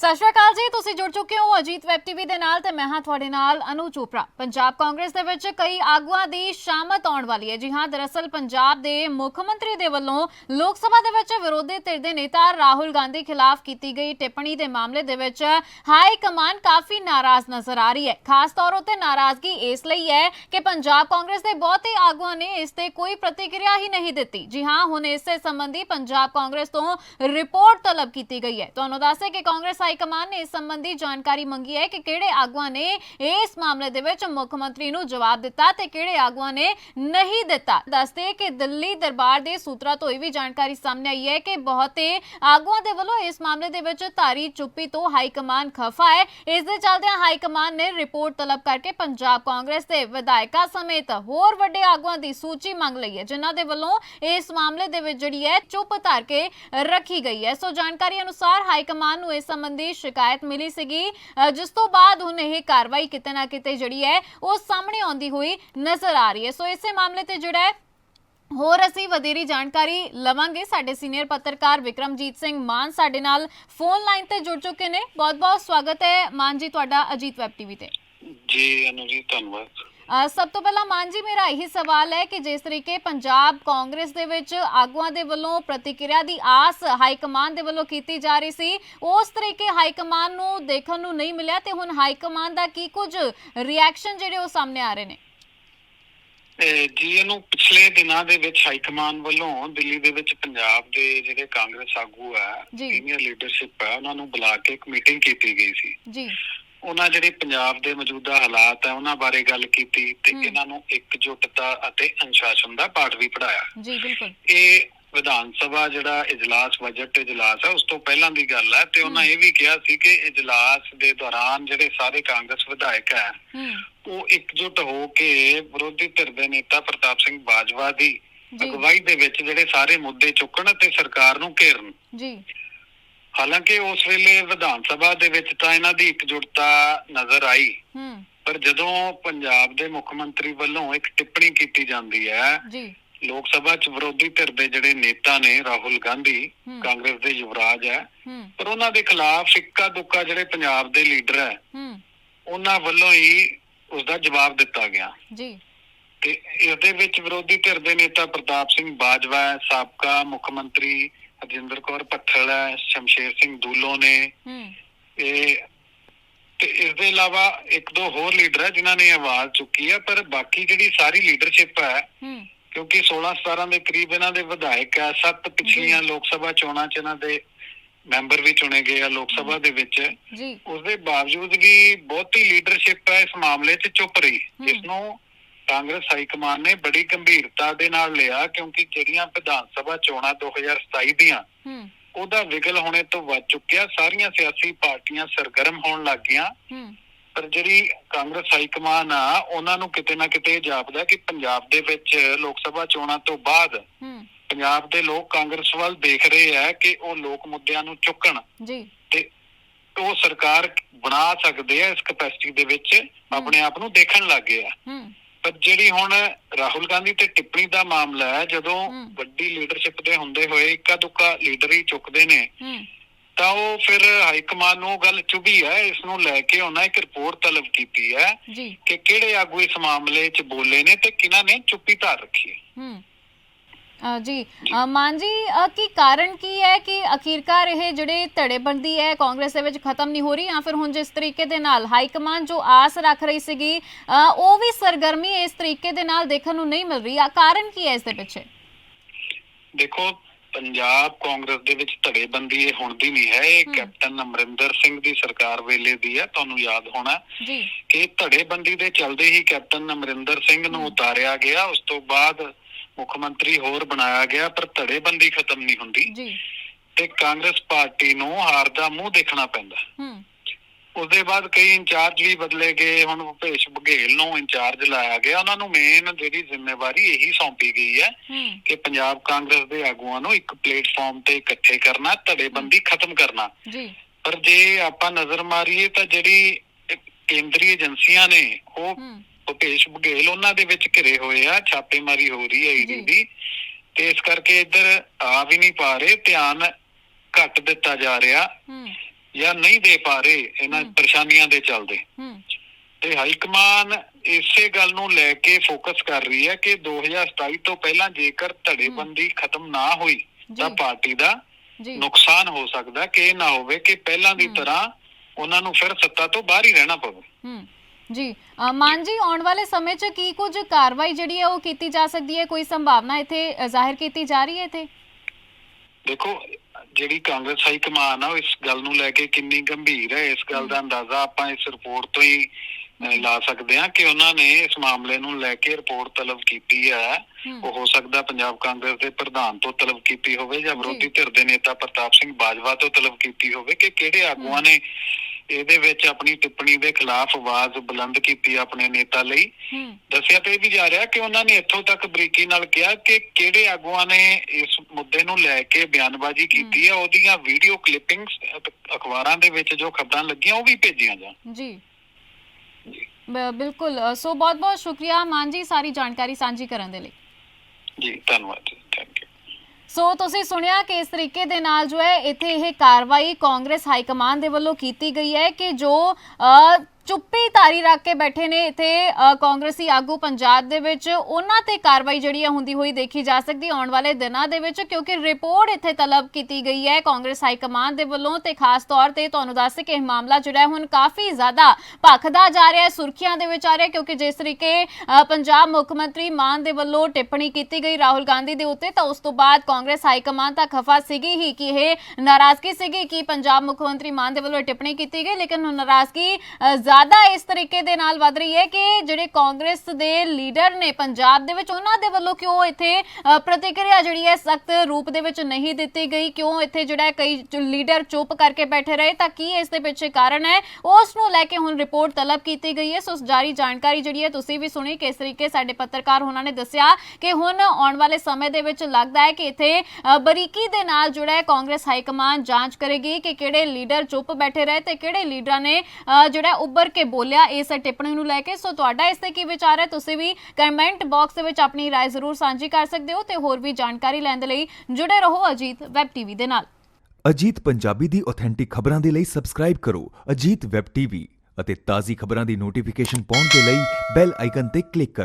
ਸਤਿ ਸ਼੍ਰੀ ਅਕਾਲ ਜੀ, ਤੁਸੀਂ ਜੁੜ ਚੁੱਕੇ ਹੋ ਅਜੀਤ ਵੈਬ ਟੀਵੀ ਦੇ ਨਾਲ ਤੇ ਮੈਂ ਹਾਂ ਤੁਹਾਡੇ ਨਾਲ ਅਨੂ ਚੋਪੜਾ। ਪੰਜਾਬ ਕਾਂਗਰਸ ਦੇ ਵਿੱਚ ਕਈ ਆਗੂਆਂ ਦੀ ਸ਼ਾਮਤ ਆਉਣ ਵਾਲੀ ਹੈ। ਜੀ ਹਾਂ, ਦਰਅਸਲ ਪੰਜਾਬ ਦੇ ਮੁੱਖ ਮੰਤਰੀ ਦੇ ਵੱਲੋਂ ਲੋਕ ਸਭਾ ਦੇ ਵਿੱਚ ਵਿਰੋਧੀ ਧਿਰ ਦੇ ਨੇਤਾ ਰਾਹੁਲ ਗਾਂਧੀ ਖਿਲਾਫ ਕੀਤੀ ਗਈ ਟਿੱਪਣੀ ਦੇ ਮਾਮਲੇ ਦੇ ਵਿੱਚ ਹਾਈ ਕਮਾਨ ਕਾਫੀ ਨਾਰਾਜ਼ ਨਜ਼ਰ ਆ ਰਹੀ ਹੈ। ਖਾਸ ਤੌਰ ਉਤੇ ਨਾਰਾਜ਼ਗੀ ਇਸ ਲਈ ਹੈ ਕਿ ਪੰਜਾਬ ਕਾਂਗਰਸ ਦੇ ਬਹੁਤੇ ਆਗੂਆਂ ਨੇ ਇਸ ਤੇ ਕੋਈ ਪ੍ਰਤੀਕਿਰਿਆ ਹੀ ਨਹੀਂ ਦਿੱਤੀ। ਜੀ ਹਾਂ, ਹੁਣ ਇਸ ਸੰਬੰਧੀ ਪੰਜਾਬ ਕਾਂਗਰਸ ਤੋਂ ਰਿਪੋਰਟ ਤਲਬ ਕੀਤੀ ਗਈ ਹੈ। ਤੁਹਾਨੂੰ ਦੱਸੇ ਕਿ ਕਾਂਗਰਸ ਹਾਈ ਕਮਾਨ ਨੇ ਇਸ ਸੰਬੰਧੀ ਜਾਣਕਾਰੀ ਮੰਗੀ ਹੈ ਕਿ ਕਿਹੜੇ ਆਗੂਆਂ ਨੇ ਇਸ ਮਾਮਲੇ ਦੇ ਵਿੱਚ ਮੁੱਖ ਮੰਤਰੀ ਨੂੰ ਜਵਾਬ ਦਿੱਤਾ ਤੇ ਕਿਹੜੇ ਆਗੂਆਂ ਨੇ ਨਹੀਂ ਦਿੱਤਾ। ਦੱਸਦੇ ਕਿ ਦਿੱਲੀ ਦਰਬਾਰ ਦੇ ਸੂਤਰਾਂ ਤੋਂ ਇਹ ਵੀ ਜਾਣਕਾਰੀ ਸਾਹਮਣੇ ਆਈ ਹੈ ਕਿ ਬਹੁਤੇ ਆਗੂਆਂ ਦੇ ਵੱਲੋਂ ਇਸ ਮਾਮਲੇ ਦੇ ਵਿੱਚ ਧਾਰੀ ਚੁੱਪੀ ਤੋਂ ਹਾਈ ਕਮਾਨ ਖਫਾ ਹੈ। ਇਸ ਦੇ ਚਲਦਿਆਂ ਹਾਈ ਕਮਾਨ ਨੇ ਰਿਪੋਰਟ ਤਲਬ ਕਰਕੇ ਪੰਜਾਬ ਕਾਂਗਰਸ ਦੇ ਵਿਧਾਇਕਾਂ ਸਮੇਤ ਹੋਰ ਵੱਡੇ ਆਗੂਆਂ ਦੀ ਸੂਚੀ ਮੰਗ ਲਈ ਹੈ, ਜਿਨ੍ਹਾਂ ਦੇ ਵੱਲੋਂ ਇਸ ਮਾਮਲੇ ਦੇ ਵਿੱਚ ਜਿਹੜੀ ਹੈ ਚੁੱਪ ਧਾਰ ਕੇ ਰੱਖੀ ਗਈ ਹੈ। ਸੋ ਜਾਣਕਾਰੀ ਅਨੁਸਾਰ ਹਾਈਕਮਾਨ ਨੂੰ ਇਸ ਸੰਬੰਧੀ ਸ਼ਿਕਾਇਤ ਮਿਲੀ ਸੀਗੀ। ਜਿਸ ਤੋਂ ਬਾਅਦ ਹੁਣ ਇਹ ਕਾਰਵਾਈ ਕਿਤੇ ਨਾ ਕਿਤੇ ਜਿਹੜੀ ਹੈ, ਉਹ ਸਾਹਮਣੇ ਆਉਂਦੀ ਹੋਈ ਨਜ਼ਰ ਆ ਰਹੀ ਹੈ। ਸੋ ਇਸੇ ਮਾਮਲੇ ਤੇ ਜਿਹੜਾ ਹੈ, ਹੋਰ ਅਸੀਂ ਵਧੇਰੀ ਜਾਣਕਾਰੀ ਲਵਾਂਗੇ। ਸਾਡੇ ਸੀਨੀਅਰ ਪੱਤਰਕਾਰ ਵਿਕਰਮਜੀਤ ਸਿੰਘ ਮਾਨ ਸਾਡੇ ਨਾਲ ਫੋਨ ਲਾਈਨ ਤੇ ਜੁੜ ਚੁੱਕੇ ਨੇ। ਬਹੁਤ-ਬਹੁਤ ਸਵਾਗਤ ਹੈ ਮਾਨ ਜੀ ਤੁਹਾਡਾ ਅਜੀਤ ਵੈਬ ਟੀਵੀ ਤੇ। ਜੀ ਅਨੂ ਧੰਨਵਾਦ। ਸਭ ਤੋਂ ਪਹਿਲਾਂ ਮਾਨ ਜੀ ਮੇਰਾ ਇਹੀ ਸਵਾਲ ਹੈ ਕਿ ਜਿਸ ਤਰੀਕੇ ਪੰਜਾਬ ਕਾਂਗਰਸ ਦੇ ਵਿੱਚ ਆਗੂਆਂ ਦੇ ਵੱਲੋਂ ਪ੍ਰਤੀਕਿਰਿਆ ਦੀ ਆਸ ਹਾਈ ਕਮਾਨ ਦੇ ਵੱਲੋਂ ਕੀਤੀ ਜਾ ਰਹੀ ਸੀ ਉਸ ਤਰੀਕੇ ਹਾਈ ਕਮਾਨ ਨੂੰ ਦੇਖਣ ਨੂੰ ਨਹੀਂ ਮਿਲਿਆ ਤੇ ਹੁਣ ਹਾਈ ਕਮਾਨ ਦਾ ਕੀ ਕੁਝ ਰਿਐਕਸ਼ਨ ਜਿਹੜੇ ਉਹ ਸਾਹਮਣੇ ਆ ਰਹੇ ਨੇ? ਜੀ ਇਹਨੂੰ ਪਿਛਲੇ ਦਿਨਾਂ ਦੇ ਵਿੱਚ ਹਾਈ ਕਮਾਨ ਵੱਲੋਂ ਦਿੱਲੀ ਦੇ ਵਿੱਚ ਪੰਜਾਬ ਦੇ ਜਿਹੜੇ ਕਾਂਗਰਸ ਆਗੂ ਆ। ਸੀਨੀਅਰ ਲੀਡਰਸ਼ਿਪ ਆ ਉਹਨਾਂ ਨੂੰ ਬੁਲਾ ਕੇ ਇੱਕ ਮੀਟਿੰਗ ਕੀਤੀ ਗਈ ਸੀ। ਜੀ। ਉਹਨਾਂ ਜਿਹੜੇ ਪੰਜਾਬ ਦੇ ਮੌਜੂਦਾ ਹਾਲਾਤ ਆ ਉਹਨਾਂ ਬਾਰੇ ਗੱਲ ਕੀਤੀ ਤੇ। ਇਹਨਾਂ ਨੂੰ ਇਕਜੁੱਟਤਾ ਅਤੇ ਅਨੁਸ਼ਾਸਨ ਦਾ ਪਾਠ ਵੀ ਪੜਾਇਆ ਜੀ ਬਿਲਕੁਲ। ਇਹ ਵਿਧਾਨ ਸਭਾ ਜਿਹੜਾ ਇਜਲਾਸ ਬਜਟ ਇਜਲਾਸ ਹੈ ਉਸ ਤੋਂ ਪਹਿਲਾਂ ਦੀ ਗੱਲ ਹੈ ਤੇ ਉਹਨਾਂ। ਇਹ ਵੀ ਕਿਹਾ ਸੀ ਕਿ ਇਜਲਾਸ ਦੇ ਦੌਰਾਨ ਜਿਹੜੇ ਸਾਰੇ ਕਾਂਗਰਸ ਵਿਧਾਇਕ ਹੈ ਹੂੰ। ਉਹ ਇਕਜੁੱਟ ਹੋ ਕੇ ਵਿਰੋਧੀ ਧਿਰ ਦੇ ਨੇਤਾ ਪ੍ਰਤਾਪ ਸਿੰਘ ਬਾਜਵਾ ਦੀ ਅਗਵਾਈ ਦੇ ਵਿੱਚ ਜਿਹੜੇ ਸਾਰੇ ਮੁੱਦੇ ਚੁੱਕਣ ਤੇ ਸਰਕਾਰ ਨੂੰ ਘੇਰਨ। ਜੀ। ਹਾਲਾਂਕਿ ਉਸ ਵੇਲੇ ਵਿਧਾਨ ਸਭਾ ਦੇ ਵਿੱਚ ਤਾਂ ਇਹਨਾਂ ਦੀ ਇਕਜੁੱਟਤਾ ਨਜ਼ਰ ਆਈ। ਹੂੰ। ਪਰ ਜਦੋਂ ਪੰਜਾਬ ਦੇ ਮੁੱਖ ਮੰਤਰੀ ਵੱਲੋਂ ਇੱਕ ਟਿੱਪਣੀ ਕੀਤੀ ਜਾਂਦੀ ਹੈ ਜੀ। ਲੋਕ ਸਭਾ 'ਚ ਵਿਰੋਧੀ ਧਿਰ ਦੇ ਜਿਹੜੇ ਨੇਤਾ ਨੇ ਰਾਹੁਲ ਗਾਂਧੀ ਕਾਂਗਰਸ ਦੇ ਯੁਵਰਾਜ ਹੈ ਪਰ ਉਹਨਾਂ ਦੇ ਖਿਲਾਫ ਇੱਕਾ ਦੁੱਕਾ ਜਿਹੜੇ ਪੰਜਾਬ ਦੇ ਲੀਡਰ ਹੈ ਉਹਨਾਂ ਵੱਲੋਂ ਹੀ ਉਸ ਦਾ ਜਵਾਬ ਦਿੱਤਾ ਗਿਆ। ਜੀ। ਤੇ ਇਸ ਦੇ ਵਿੱਚ ਵਿਰੋਧੀ ਧਿਰ ਦੇ ਨੇਤਾ ਪ੍ਰਤਾਪ ਸਿੰਘ ਬਾਜਵਾ ਸਾਬਕਾ ਮੁੱਖ ਮੰਤਰੀ ਅਜਿੰਦਰ ਕੌਰ ਭੱਠਲ ਹੈ ਸ਼ਮਸ਼ੇਰ ਸਿੰਘ ਦੂਲੋ ਨੇ। ਹੂੰ। ਇਹ ਤੇ ਇਸ ਦੇ ਇਲਾਵਾ ਇੱਕ ਦੋ ਹੋਰ ਲੀਡਰ ਹੈ ਜਿਨ੍ਹਾਂ ਨੇ ਆਵਾਜ਼ ਚੁੱਕੀ ਹੈ ਪਰ ਬਾਕੀ ਜਿਹੜੀ ਸਾਰੀ ਲੀਡਰਸ਼ਿਪ ਹੈ ਹੂੰ। ਕਿਉਂਕਿ 16 17 ਦੇ ਕਰੀਬ ਇਹਨਾਂ ਦੇ ਵਿਧਾਇਕ ਹੈ ਸੱਤ ਪਿਛਲੀਆਂ ਲੋਕ ਸਭਾ ਚੋਣਾਂ 'ਚ ਇਹਨਾਂ ਦੇ ਮੈਂਬਰ ਵੀ ਚੁਣੇ ਗਏ ਆ ਲੋਕ ਸਭਾ ਦੇ ਵਿੱਚ। ਜੀ। ਉਸ ਦੇ ਬਾਵਜੂਦ ਵੀ ਬਹੁਤੀ ਲੀਡਰਸ਼ਿਪ ਹੈ ਇਸ ਮਾਮਲੇ 'ਚ ਚੁੱਪ ਰਹੀ। ਜਿਸ ਨੂੰ ਕਾਂਗਰਸ ਹਾਈ ਕਮਾਨ ਨੇ ਬੜੀ ਗੰਭੀਰਤਾ ਦੇ ਨਾਲ ਲਿਆ ਕਿਉਂਕਿ ਜਿਹੜੀਆਂ ਵਿਧਾਨ ਸਭਾ ਚੋਣਾਂ 2027 ਦੀਆਂ ਹੂੰ। ਉਹਦਾ ਵਿਗਲ ਹੋਣੇ ਤੋਂ ਵੱਧ ਚੁੱਕਿਆ ਸਾਰੀਆਂ ਸਿਆਸੀ ਪਾਰਟੀਆਂ ਸਰਗਰਮ ਹੋਣ ਲੱਗ ਗਈਆਂ। ਹੂੰ। ਪਰ ਜਿਹੜੀ ਕਾਂਗਰਸ ਹਾਈ ਕਮਾਨ ਆ ਉਹਨਾਂ ਨੂੰ ਕਿਤੇ ਨਾ ਕਿਤੇ ਇਹ ਜਾਪਦਾ ਕਿ ਪੰਜਾਬ ਦੇ ਵਿੱਚ ਲੋਕ ਸਭਾ ਚੋਣਾਂ ਤੋਂ ਬਾਅਦ ਹੂੰ। ਪੰਜਾਬ ਦੇ ਲੋਕ ਕਾਂਗਰਸ ਵੱਲ ਦੇਖ ਰਹੇ ਆ ਕਿ ਉਹ ਲੋਕ ਮੁੱਦਿਆਂ ਨੂੰ ਚੁੱਕਣ। ਜੀ। ਤੇ ਉਹ ਸਰਕਾਰ ਬਣਾ ਸਕਦੇ ਆ ਇਸ ਕਪੈਸਿਟੀ ਦੇ ਵਿੱਚ ਆਪਣੇ ਆਪ ਨੂੰ ਦੇਖਣ ਲੱਗ ਗਏ ਆ। ਹੂੰ। ਪਰ ਜਿਹੜੀ ਹੁਣ ਰਾਹੁਲ ਗਾਂਧੀ ਤੇ ਟਿੱਪਣੀ ਦਾ ਮਾਮਲਾ ਹੈ ਜਦੋਂ। ਵੱਡੀ ਲੀਡਰਸ਼ਿਪ ਦੇ ਹੁੰਦੇ ਹੋਏ ਇੱਕਾ ਦੁੱਕਾ ਲੀਡਰ ਹੀ ਚੁੱਕਦੇ ਨੇ ਤਾਂ ਉਹ ਫਿਰ ਹਾਈ ਕਮਾਨ ਨੂੰ ਗੱਲ ਚੁਭੀ ਹੈ ਇਸ ਨੂੰ ਲੈ ਕੇ ਉਹਨਾਂ ਇੱਕ ਰਿਪੋਰਟ ਤਲਬ ਕੀਤੀ ਹੈ ਕਿ ਕਿਹੜੇ ਆਗੂ ਇਸ ਮਾਮਲੇ 'ਚ ਬੋਲੇ ਨੇ ਤੇ ਕਿਹਨਾਂ ਨੇ ਚੁੱਪੀ ਧਾਰ ਰੱਖੀ ਹੈ। ਹੂੰ। ਅ, ਜੀ ਅ, ਮਾਨ ਜੀ ਅ, ਕੀ ਕਾਰਨ ਕੀ ਹੈ ਕਿ ਅਖੀਰਕਾਰ ਇਹ ਜਿਹੜੇ ਧੜੇਬੰਦੀ ਹੈ ਕਾਂਗਰਸ ਦੇ ਵਿੱਚ ਖਤਮ ਨਹੀਂ ਹੋ ਰਹੀ ਜਾਂ ਫਿਰ ਹੁਣ ਜਿਸ ਤਰੀਕੇ ਦੇ ਨਾਲ ਹਾਈ ਕਮਾਂਡ ਜੋ ਆਸ ਰੱਖ ਰਹੀ ਸੀਗੀ ਅ, ਉਹ ਵੀ ਸਰਗਰਮੀ ਇਸ ਤਰੀਕੇ ਦੇ ਨਾਲ ਦੇਖਣ ਨੂੰ ਨਹੀਂ ਮਿਲ ਰਹੀ ਆ ਕਾਰਨ ਕੀ ਹੈ ਇਸ ਦੇ ਪਿੱਛੇ ਦੇਖੋ ਪੰਜਾਬ ਕਾਂਗਰਸ ਦੇ ਵਿੱਚ ਧੜੇਬੰਦੀ ਇਹ ਹੁਣ ਦੀ ਨਹੀਂ ਹੈ ਇਹ ਹਮ। ਕੈਪਟਨ ਅਮਰਿੰਦਰ ਸਿੰਘ ਦੀ ਸਰਕਾਰ ਵੇਲੇ ਦੀ ਹੈ ਤੁਹਾਨੂੰ ਯਾਦ ਹੋਣਾ ਜੀ ਕਿ ਧੜੇਬੰਦੀ ਦੇ ਚੱਲਦੇ ਹੀ ਕੈਪਟਨ ਅਮਰਿੰਦਰ ਸਿੰਘ ਨੂੰ। ਉਤਾਰਿਆ ਗਿਆ ਉਸ ਤੋਂ ਬਾਅਦ ਮੁੱਖ ਮੰਤਰੀ ਹੋਰ ਬਣਾਇਆ ਗਿਆ ਪਰ ਧੜੇਬੰਦੀ ਖਤਮ ਨਹੀਂ ਹੁੰਦੀ। ਜੀ। ਤੇ ਕਾਂਗਰਸ ਪਾਰਟੀ ਨੂੰ ਹਾਰ ਦਾ ਮੂੰਹ ਦੇਖਣਾ ਪੈਂਦਾ। ਹੂੰ। ਉਸ ਦੇ ਬਾਅਦ ਕਈ ਇੰਚਾਰਜ ਵੀ ਬਦਲੇ ਗਏ ਹੁਣ ਭੁਪੇਸ਼ ਬਘੇਲ ਨੂੰ ਇੰਚਾਰਜ ਲਾਇਆ ਗਿਆ। ਉਹਨਾਂ ਨੂੰ ਮੇਨ ਜਿਹੜੀ ਜ਼ਿੰਮੇਵਾਰੀ ਇਹੀ ਸੌਂਪੀ ਗਈ ਹੈ ਕਿ ਪੰਜਾਬ ਕਾਂਗਰਸ ਦੇ ਆਗੂਆਂ ਨੂੰ ਇੱਕ ਪਲੇਟਫਾਰਮ ਤੇ ਇਕੱਠੇ ਕਰਨਾ ਧੜੇਬੰਦੀ ਖਤਮ ਕਰਨਾ। ਜੀ। ਪਰ ਜੇ ਆਪਾਂ ਨਜ਼ਰ ਮਾਰੀਏ ਤਾਂ ਜਿਹੜੀ ਕੇਂਦਰੀ ਏਜੰਸੀਆਂ ਨੇ ਉਹ ਭੁਪੇਸ਼ ਬਘੇਲ ਉਹਨਾਂ ਦੇ ਵਿੱਚ ਘਿਰੇ ਹੋਏ ਆ ਛਾਪੇਮਾਰੀ ਹੋ ਰਹੀ ਹੈ ਈਡੀ। ਦੀ ਤੇ ਇਸ ਕਰਕੇ ਇੱਧਰ ਆ ਵੀ ਨਹੀਂ ਪਾ ਰਹੇ ਧਿਆਨ ਘੱਟ ਦਿੱਤਾ ਜਾ ਰਿਹਾ ਜਾਂ ਨਹੀਂ ਦੇ ਪਾ ਰਹੇ ਇਹਨਾਂ। ਪਰੇਸ਼ਾਨੀਆਂ ਦੇ ਚੱਲਦੇ ਤੇ ਹਾਈ ਕਮਾਨ ਇਸੇ ਗੱਲ ਨੂੰ ਲੈ ਕੇ ਫੋਕਸ ਕਰ ਰਹੀ ਹੈ ਕਿ 2027 ਤੋਂ ਪਹਿਲਾਂ ਜੇਕਰ ਧੜੇਬੰਦੀ ਖਤਮ ਨਾ ਹੋਈ ਤਾਂ। ਪਾਰਟੀ ਦਾ ਨੁਕਸਾਨ ਹੋ ਸਕਦਾ ਕਿ ਇਹ ਨਾ ਹੋਵੇ ਕਿ ਪਹਿਲਾਂ ਦੀ। ਤਰ੍ਹਾਂ ਉਹਨਾਂ ਨੂੰ ਫਿਰ ਸੱਤਾ ਤੋਂ ਬਾਹਰ ਹੀ ਰਹਿਣਾ ਪਵੇ ਹੂੰ ਜੀ ਅ, ਮਾਨ ਜੀ ਆਉਣ ਵਾਲੇ ਸਮੇਂ 'ਚ ਕੀ ਕੁਝ ਕਾਰਵਾਈ ਜਿਹੜੀ ਹੈ ਉਹ ਕੀਤੀ ਜਾ ਸਕਦੀ ਹੈ? ਕੋਈ ਸੰਭਾਵਨਾ ਇੱਥੇ ਅ, ਜ਼ਾਹਿਰ ਕੀਤੀ ਜਾ ਰਹੀ ਹੈ ਇੱਥੇ? ਦੇਖੋ ਜਿਹੜੀ ਕਾਂਗਰਸ ਹਾਈ ਕਮਾਨ ਆ ਉਹ ਇਸ ਗੱਲ ਨੂੰ ਲੈ ਕੇ ਕਿੰਨੀ ਗੰਭੀਰ ਹੈ। ਇਸ ਗੱਲ ਦਾ ਅੰਦਾਜ਼ਾ ਆਪਾਂ ਇਸ ਰਿਪੋਰਟ ਤੋਂ ਹੀ ਅਹ, ਲਾ ਸਕਦੇ ਹਾਂ ਕਿ ਉਹਨਾਂ ਨੇ ਇਸ ਮਾਮਲੇ ਨੂੰ ਲੈ ਕੇ ਰਿਪੋਰਟ ਤਲਬ ਕੀਤੀ ਹੈ। ਉਹ ਹੋ ਸਕਦਾ ਪੰਜਾਬ ਕਾਂਗਰਸ ਦੇ ਪ੍ਰਧਾਨ ਤੋਂ ਤਲਬ ਕੀਤੀ ਹੋਵੇ ਜਾਂ। ਵਿਰੋਧੀ ਧਿਰ ਦੇ ਨੇਤਾ ਪ੍ਰਤਾਪ ਸਿੰਘ ਬਾਜਵਾ ਤੋਂ ਤਲਬ ਕੀਤੀ ਹੋਵੇ ਕਿ ਕਿਹੜੇ ਆਗੂਆਂ। ਨੇ ਇਹਦੇ ਵਿੱਚ ਆਪਣੀ ਟਿੱਪਣੀ ਦੇ ਖਿਲਾਫ ਆਵਾਜ਼ ਬੁਲੰਦ ਕੀਤੀ ਆਪਣੇ ਨੇਤਾ ਲਈ। ਦੱਸਿਆ ਤੇ ਇਹ ਵੀ ਜਾ ਰਿਹਾ ਕਿ ਉਹਨਾਂ ਨੇ ਇੱਥੋਂ ਤੱਕ ਬਰੀਕੀ ਨਾਲ ਕਿਹਾ ਕਿ ਕਿਹੜੇ ਆਗੂਆਂ ਨੇ ਇਸ ਮੁੱਦੇ ਨੂੰ ਲੈ ਕੇ ਬਿਆਨਬਾਜ਼ੀ ਕੀਤੀ ਹੈ ਉਹਦੀਆਂ ਵੀਡੀਓ ਕਲਿੱਪਿੰਗਸ ਅਖਬਾਰਾਂ ਦੇ ਵਿੱਚ ਜੋ ਖਬਰਾਂ ਲੱਗੀਆਂ ਉਹ ਵੀ ਭੇਜੀਆਂ ਜਾਣ। ਜੀ। ਬਿਲਕੁਲ ਸੋ ਬਹੁਤ ਬਹੁਤ ਸ਼ੁਕਰੀਆ ਮਾਨ ਜੀ ਸਾਰੀ ਜਾਣਕਾਰੀ ਸਾਂਝੀ ਕਰਨ ਦੇ ਲਈ। ਜੀ ਧੰਨਵਾਦ ਥੈਂਕ ਯੂ ਸੋ ਤੁਸੀਂ ਸੁਣਿਆ ਕਿ ਇਸ ਤਰੀਕੇ ਦੇ ਨਾਲ ਜੋ ਹੈ ਇੱਥੇ ਇਹ ਕਾਰਵਾਈ ਕਾਂਗਰਸ ਹਾਈ ਕਮਾਨ ਦੇ ਵੱਲੋਂ ਕੀਤੀ ਗਈ ਹੈ ਕਿ ਜੋ ਅ, ਚੁੱਪੀ ਧਾਰੀ ਰੱਖ ਕੇ ਬੈਠੇ ਨੇ ਇੱਥੇ ਅ, ਕਾਂਗਰਸੀ ਆਗੂ ਪੰਜਾਬ ਦੇ ਵਿੱਚ। ਉਹਨਾਂ ਤੇ ਕਾਰਵਾਈ ਜਿਹੜੀ ਹੈ ਹੁੰਦੀ ਹੋਈ ਦੇਖੀ ਜਾ ਸਕਦੀ ਹੈ ਆਉਣ ਵਾਲੇ ਦਿਨਾਂ ਦੇ ਵਿੱਚ ਕਿਉਂਕਿ ਰਿਪੋਰਟ ਇੱਥੇ ਤਲਬ ਕੀਤੀ ਗਈ ਹੈ ਕਾਂਗਰਸ ਹਾਈ ਕਮਾਂਡ ਦੇ ਵੱਲੋਂ ਤੇ ਖਾਸ ਤੌਰ ਤੇ ਤੁਹਾਨੂੰ ਦੱਸ ਕਿ ਇਹ ਮਾਮਲਾ ਜਿਹੜਾ ਹੈ ਹੁਣ ਕਾਫੀ ਜ਼ਿਆਦਾ ਭਖਦਾ ਜਾ ਰਿਹਾ ਹੈ ਸੁਰਖੀਆਂ ਦੇ ਵਿੱਚ ਆ ਰਿਹਾ ਹੈ ਕਿਉਂਕਿ ਜਿਸ ਤਰੀਕੇ ਅ, ਪੰਜਾਬ ਮੁੱਖ ਮੰਤਰੀ ਮਾਨ ਦੇ ਵੱਲੋਂ ਟਿੱਪਣੀ ਕੀਤੀ ਗਈ ਰਾਹੁਲ ਗਾਂਧੀ ਦੇ ਉੱਤੇ ਤਾਂ ਉਸ ਤੋਂ ਬਾਅਦ ਕਾਂਗਰਸ ਹਾਈ ਕਮਾਂਡ ਤਾਂ ਖਫਾ ਸੀਗੀ ਹੀ ਕਿ ਇਹ ਨਾਰਾਜ਼ਗੀ ਸੀਗੀ ਕਿ ਪੰਜਾਬ ਮੁੱਖ ਮੰਤਰੀ ਮਾਨ ਦੇ ਵੱਲੋਂ ਇਹ ਟਿੱਪਣੀ ਕੀਤੀ ਗਈ ਲੇਕਿਨ ਹੁਣ ਨਾਰਾਜ਼ਗੀ ਅ, ਜ਼ਿਆਦਾ ਇਸ ਤਰੀਕੇ ਦੇ ਨਾਲ ਵੱਧ ਰਹੀ ਹੈ ਕਿ ਜਿਹੜੇ ਕਾਂਗਰਸ ਦੇ ਲੀਡਰ ਨੇ ਪੰਜਾਬ ਦੇ ਵਿੱਚ, ਉਹਨਾਂ ਦੇ ਵੱਲੋਂ ਕਿਉਂ ਇੱਥੇ ਪ੍ਰਤੀਕਿਰਿਆ ਜਿਹੜੀ ਹੈ ਸਖਤ ਰੂਪ ਦੇ ਵਿੱਚ ਨਹੀਂ ਦਿੱਤੀ ਗਈ? ਕਿਉਂ ਇੱਥੇ ਜਿਹੜਾ ਕਈ ਲੀਡਰ ਚੁੱਪ ਕਰਕੇ ਬੈਠੇ ਰਹੇ? ਤਾਂ ਕੀ ਇਸ ਦੇ ਪਿੱਛੇ ਕਾਰਨ ਹੈ? ਉਸ ਨੂੰ ਲੈ ਕੇ ਹੁਣ ਰਿਪੋਰਟ ਤਲਬ ਕੀਤੀ ਗਈ ਹੈ। ਸੋ ਜਾਰੀ ਜਾਣਕਾਰੀ ਜਿਹੜੀ ਹੈ ਤੁਸੀਂ ਵੀ ਸੁਣੀ, ਕਿਸ ਤਰੀਕੇ ਸਾਡੇ ਪੱਤਰਕਾਰ ਉਹਨਾਂ ਨੇ ਦੱਸਿਆ ਕਿ ਹੁਣ ਆਉਣ ਵਾਲੇ ਸਮੇਂ ਦੇ ਵਿੱਚ ਲੱਗਦਾ ਹੈ ਕਿ ਇੱਥੇ ਬਰੀਕੀ ਦੇ ਨਾਲ ਜਿਹੜਾ ਹੈ ਕਾਂਗਰਸ ਹਾਈ ਕਮਾਂਡ ਜਾਂਚ ਕਰੇਗੀ ਕਿ ਕਿਹੜੇ ਲੀਡਰ ਚੁੱਪ ਬੈਠੇ ਰਹੇ ਤੇ ਕਿਹੜੇ ਲੀਡਰਾਂ ਨੇ ਜਿਹੜਾ ਜਿਹੜਾ ਉੱਭਰ ਕੇ ਬੋਲਿਆ ਇਸ ਟਿੱਪਣੀ ਨੂੰ ਲੈ ਕੇ ਸੋ ਤੁਹਾਡਾ ਇਸ ਤੇ ਕੀ ਵਿਚਾਰ ਹੈ ਤੁਸੀਂ ਵੀ ਕਮੈਂਟ ਬਾਕਸ ਦੇ ਵਿੱਚ ਆਪਣੀ رائے ਜ਼ਰੂਰ ਸਾਂਝੀ ਕਰ ਸਕਦੇ ਹੋ ਤੇ ਹੋਰ ਵੀ ਜਾਣਕਾਰੀ ਲੈਣ ਦੇ ਲਈ ਜੁੜੇ ਰਹੋ ਅਜੀਤ ਵੈਬ ਟੀਵੀ ਦੇ ਨਾਲ ਅਜੀਤ ਪੰਜਾਬੀ ਦੀ ਆਥੈਂਟਿਕ ਖਬਰਾਂ ਦੇ ਲਈ ਸਬਸਕ੍ਰਾਈਬ ਕਰੋ ਅਜੀਤ ਵੈਬ ਟੀਵੀ ਅਤੇ ਤਾਜ਼ੀ ਖਬਰਾਂ ਦੀ ਨੋਟੀਫਿਕੇਸ਼ਨ ਪਾਉਣ ਦੇ ਲਈ ਬੈਲ ਆਈਕਨ ਤੇ ਕਲਿੱਕ ਕਰੋ